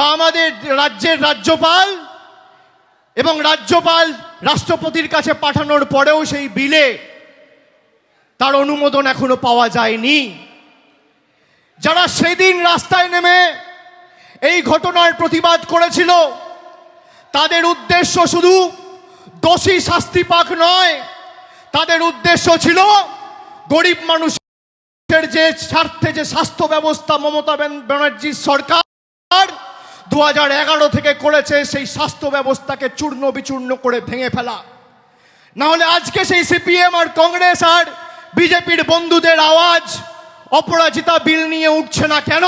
বা আমাদের রাজ্যের রাজ্যপাল এবং রাজ্যপাল রাষ্ট্রপতির কাছে পাঠানোর পরেও সেই বিলে তার অনুমোদন এখনও পাওয়া যায়নি। যারা সেদিন রাস্তায় নেমে এই ঘটনার প্রতিবাদ করেছিল, তাদের উদ্দেশ্য শুধু দোষী শাস্তি পাক নয়, তাদের উদ্দেশ্য ছিল গরিব মানুষের যে স্বার্থে যে স্বাস্থ্য ব্যবস্থা মমতা ব্যান- ব্যানার্জির সরকার দু থেকে করেছে সেই স্বাস্থ্য ব্যবস্থাকে চূর্ণ বিচূর্ণ করে ভেঙে ফেলা। না হলে আজকে সেই সিপিএম আর কংগ্রেস আর বিজেপির বন্ধুদের আওয়াজ অপরাজিতা বিল নিয়ে উঠছে না কেন?